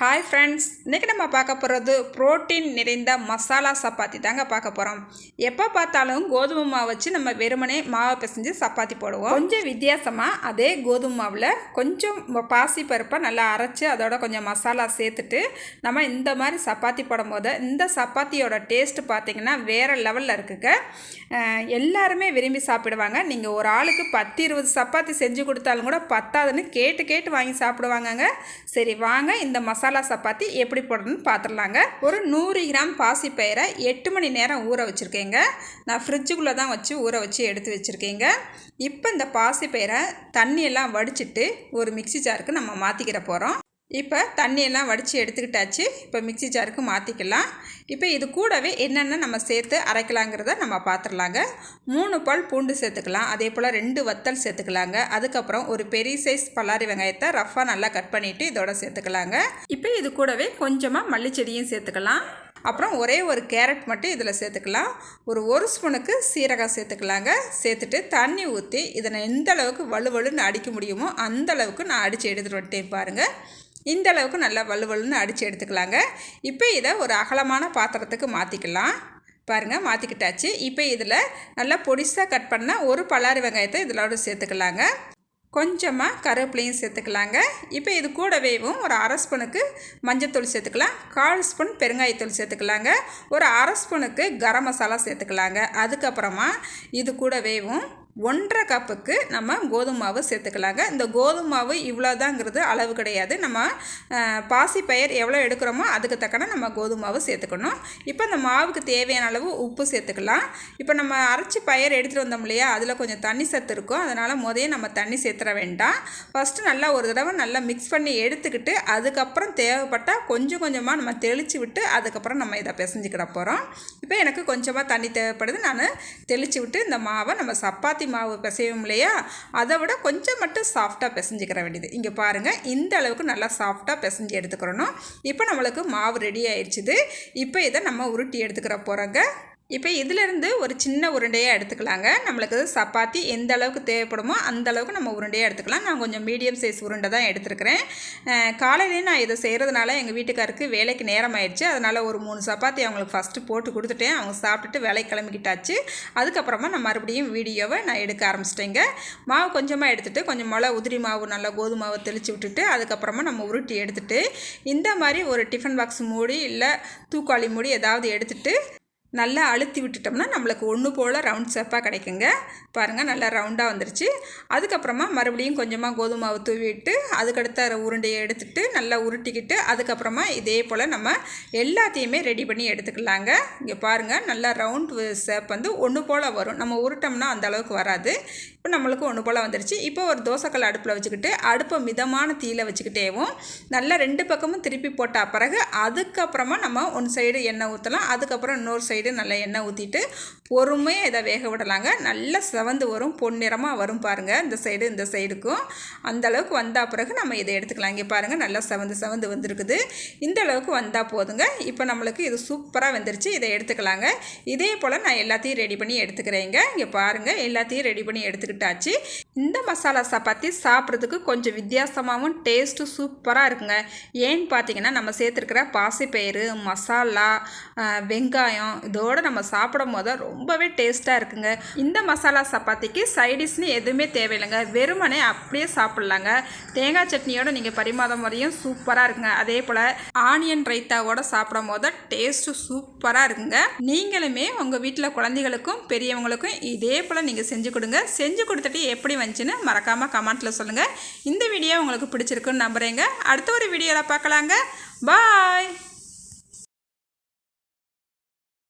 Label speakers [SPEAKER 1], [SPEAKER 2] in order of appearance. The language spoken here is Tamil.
[SPEAKER 1] ஹாய் ஃப்ரெண்ட்ஸ் இன்றைக்கி நம்ம பார்க்க போகிறது புரோட்டீன் நிறைந்த மசாலா சப்பாத்தி தாங்க பார்க்க போகிறோம் எப்போ பார்த்தாலும் கோதுமை மாவு வச்சு நம்ம வெறுமனே மாவை பிசைஞ்சு சப்பாத்தி போடுவோம். கொஞ்சம் வித்தியாசமாக அதே கோதுமை மாவில் கொஞ்சம் பாசி பருப்பை நல்லா அரைச்சி அதோட கொஞ்சம் மசாலா சேர்த்துட்டு நம்ம இந்த மாதிரி சப்பாத்தி போடும்போது இந்த சப்பாத்தியோட டேஸ்ட்டு பார்த்திங்கன்னா வேறு லெவலில் இருக்குங்க. எல்லாருமே விரும்பி சாப்பிடுவாங்க. நீங்கள் ஒரு ஆளுக்கு பத்து இருபது சப்பாத்தி செஞ்சு கொடுத்தாலும் கூட பத்தாதுன்னு கேட்டு கேட்டு வாங்கி சாப்பிடுவாங்கங்க. சரி வாங்க இந்த மசாலா மசாலா சப்பாத்தி எப்படி போடணும்னு பார்த்துடலாங்க. ஒரு நூறு கிராம் பாசிப்பயிரை எட்டு மணி நேரம் ஊற வச்சுருக்கேங்க. நான் ஃப்ரிட்ஜுக்குள்ளே தான் வச்சு ஊற வச்சு எடுத்து வச்சுருக்கேங்க. இப்போ இந்த பாசிப்பயிரை தண்ணியெல்லாம் வடிச்சிட்டு ஒரு மிக்சி ஜாருக்கு நம்ம மாற்றிக்கிற போகிறோம் இப்போ தண்ணியெல்லாம் வடித்து எடுத்துக்கிட்டாச்சு. இப்போ மிக்சி ஜாருக்கு மாற்றிக்கலாம் இப்போ இது கூடவே என்னென்ன நம்ம சேர்த்து அரைக்கலாங்கிறத நம்ம பார்த்துடலாங்க மூணு பால் பூண்டு சேர்த்துக்கலாம். அதே போல் ரெண்டு வத்தல் சேர்த்துக்கலாங்க. அதுக்கப்புறம் ஒரு பெரிய சைஸ் பல்லாரி வெங்காயத்தை ரஃபாக நல்லா கட் பண்ணிவிட்டு இதோட சேர்த்துக்கலாங்க. இப்போ இது கூடவே கொஞ்சமாக மல்லிச்செடியும் சேர்த்துக்கலாம். அப்புறம் ஒரே ஒரு கேரட் மட்டும் இதில் சேர்த்துக்கலாம். ஒரு ஒரு ஸ்பூனுக்கு சீரகம் சேர்த்துக்கலாங்க. சேர்த்துட்டு தண்ணி ஊற்றி இதை நான் எந்த அளவுக்கு வலுவலுன்னு அடிக்க முடியுமோ அந்த அளவுக்கு நான் அடித்து எடுத்துகிட்டு வந்துட்டேன் பாருங்கள் இந்த அளவுக்கு நல்லா வலுவலுன்னு அடித்து எடுத்துக்கலாங்க. இப்போ இதை ஒரு அகலமான பாத்திரத்துக்கு மாற்றிக்கலாம் பாருங்கள் மாற்றிக்கிட்டாச்சு இப்போ இதில் நல்லா பொடிசாக கட் பண்ணால் ஒரு பல்லாரி வெங்காயத்தை இதிலோட சேர்த்துக்கலாங்க. கொஞ்சமாக கருவேப்பிலையும் சேர்த்துக்கலாங்க. இப்போ இது கூடவேவும் ஒரு அரை ஸ்பூனுக்கு மஞ்சத்தூள் சேர்த்துக்கலாம். கால் ஸ்பூன் பெருங்காயத்தூள் சேர்த்துக்கலாங்க. ஒரு அரை ஸ்பூனுக்கு கரம் மசாலா சேர்த்துக்கலாங்க. அதுக்கப்புறமா இது கூடவேவும் ஒன்றரை கப்புக்கு நம்ம கோதுமை மாவு சேர்த்துக்கலாங்க. இந்த கோதுமை மாவு இவ்வளோதாங்கிறது அளவு கிடையாது. நம்ம பாசி பயிர் எவ்வளோ எடுக்கிறோமோ அதுக்கு தக்கன நம்ம கோதுமை மாவு சேர்த்துக்கணும். இப்போ இந்த மாவுக்கு தேவையான அளவு உப்பு சேர்த்துக்கலாம். இப்போ நம்ம அரைச்சி பயிர் எடுத்துகிட்டு வந்தோம் இல்லையா? அதில் கொஞ்சம் தண்ணி சத்து இருக்கும். அதனால் முதல்ல நம்ம தண்ணி சேர்த்துற வேண்டாம். ஃபஸ்ட்டு நல்லா ஒரு தடவை நல்லா மிக்ஸ் பண்ணி எடுத்துக்கிட்டு அதுக்கப்புறம் தேவைப்பட்டால் கொஞ்சம் கொஞ்சமாக நம்ம தெளித்து விட்டு அதுக்கப்புறம் நம்ம இதை பிசைஞ்சிக்கிட போகிறோம் இப்போ எனக்கு கொஞ்சமாக தண்ணி தேவைப்படுது. நான் தெளித்து விட்டு இந்த மாவை நம்ம சப்பாத்தி மாவு பிசையும் இல்லையா? அதை விட கொஞ்சம் மட்டும் சாஃப்டாக பிசைஞ்சிக்கிற வேண்டியது. இங்கே பாருங்கள் இந்த அளவுக்கு நல்லா சாஃப்டாக பிசைஞ்சு எடுத்துக்கிறணும். இப்போ நம்மளுக்கு மாவு ரெடி ஆயிடுச்சுது. இப்போ இதை நம்ம உருட்டி எடுத்துக்கிற போகிறோங்க இப்போ இதிலிருந்து ஒரு சின்ன உருண்டையாக எடுத்துக்கலாங்க. நம்மளுக்கு சப்பாத்தி எந்த அளவுக்கு தேவைப்படுமோ அந்த அளவுக்கு நம்ம உருண்டையாக எடுத்துக்கலாம். நான் கொஞ்சம் மீடியம் சைஸ் உருண்டை தான் எடுத்துருக்கிறேன். காலையிலேயே நான் இதை செய்கிறதுனால எங்கள் வீட்டுக்காருக்கு வேலைக்கு நேரம் ஆயிடுச்சு அதனால் ஒரு மூணு சப்பாத்தி அவங்களுக்கு ஃபஸ்ட்டு போட்டு கொடுத்துட்டேன். அவங்க சாப்பிட்டுட்டு வேலை கிளம்பிக்கிட்டாச்சு. அதுக்கப்புறமா நான் மறுபடியும் வீடியோவை நான் எடுக்க ஆரம்பிச்சிட்டேங்க. மாவு கொஞ்சமாக எடுத்துகிட்டு கொஞ்சம் மிளகா உதிரி மாவு நல்லா கோதுமை மாவை தெளித்து விட்டுட்டு அதுக்கப்புறமா நம்ம உருட்டி எடுத்துகிட்டு இந்த மாதிரி ஒரு டிஃபன் பாக்ஸ் மூடி இல்லை தூக்காளி மூடி ஏதாவது எடுத்துகிட்டு நல்லா அழுத்தி விட்டுட்டோம்னா நம்மளுக்கு ஒன்று போல் ரவுண்ட் ஷேப்பாக கிடைக்குங்க. பாருங்கள் நல்லா ரவுண்டாக வந்துருச்சு. அதுக்கப்புறமா மறுபடியும் கொஞ்சமாக கோதுமை மாவு தூவிட்டு அதுக்கடுத்த உருண்டையை எடுத்துகிட்டு நல்லா உருட்டிக்கிட்டு அதுக்கப்புறமா இதே போல் நம்ம எல்லாத்தையுமே ரெடி பண்ணி எடுத்துக்கலாங்க. இங்கே பாருங்கள் நல்லா ரவுண்ட் ஷேப் வந்து ஒன்று போல் வரும். நம்ம உருட்டோம்னா அந்த அளவுக்கு வராது. இப்போ நம்மளுக்கு ஒன்று போல் வந்துருச்சு. இப்போ ஒரு தோசைக்கல் அடுப்பில் வச்சுக்கிட்டு அடுப்பை மிதமான தீயில் வச்சுக்கிட்டேவும் நல்லா ரெண்டு பக்கமும் திருப்பி போட்ட பிறகு அதுக்கப்புறமா நம்ம ஒன் சைடு எண்ணெய் ஊற்றலாம் அதுக்கப்புறம் இன்னொரு சைடு சைடு நல்லா எண்ணெய் ஊற்றிட்டு பொறுமையாக இதை வேக விடலாங்க. நல்லா செவந்து வரும் பொன்னிறமாக வரும் பாருங்கள் இந்த சைடு இந்த சைடுக்கும் அந்த அளவுக்கு வந்தால் பிறகு நம்ம இதை எடுத்துக்கலாம். இங்கே பாருங்கள் நல்லா செவந்து செவந்து வந்திருக்குது. இந்த அளவுக்கு வந்தால் போதுங்க. இப்போ நம்மளுக்கு இது சூப்பராக வந்துருச்சு. இதை எடுத்துக்கலாங்க. இதே போல் நான் எல்லாத்தையும் ரெடி பண்ணி எடுத்துக்கிறேங்க. இங்கே பாருங்கள் எல்லாத்தையும் ரெடி பண்ணி எடுத்துக்கிட்டாச்சு. இந்த மசாலா சப்பாத்தி சாப்பிட்றதுக்கு கொஞ்சம் வித்தியாசமாகவும் டேஸ்ட்டு சூப்பராக இருக்குங்க. ஏன்னு பார்த்தீங்கன்னா நம்ம சேர்த்துருக்கிற பாசிப்பயிறு மசாலா வெங்காயம் இதோடு நம்ம சாப்பிடும் போது ரொம்பவே டேஸ்ட்டாக இருக்குங்க. இந்த மசாலா சப்பாத்திக்கு சைடிஷ்னு எதுவுமே தேவையில்லைங்க. வெறுமனே அப்படியே சாப்பிட்லாங்க. தேங்காய் சட்னியோடு நீங்கள் பரிமாதம் முறையும் சூப்பராக இருக்குங்க. அதே போல் ஆனியன் ரைத்தாவோட சாப்பிடும் போது டேஸ்ட்டு சூப்பராக இருக்குங்க. நீங்களுமே உங்கள் வீட்டில் குழந்தைகளுக்கும் பெரியவங்களுக்கும் இதே போல் நீங்கள் செஞ்சு கொடுங்க. செஞ்சு கொடுத்துட்டு எப்படி வந்துச்சுன்னு மறக்காமல் கமெண்ட்டில் சொல்லுங்கள் இந்த வீடியோ உங்களுக்கு பிடிச்சிருக்குன்னு நம்புகிறேங்க அடுத்த ஒரு வீடியோவில் பார்க்கலாங்க. பாய்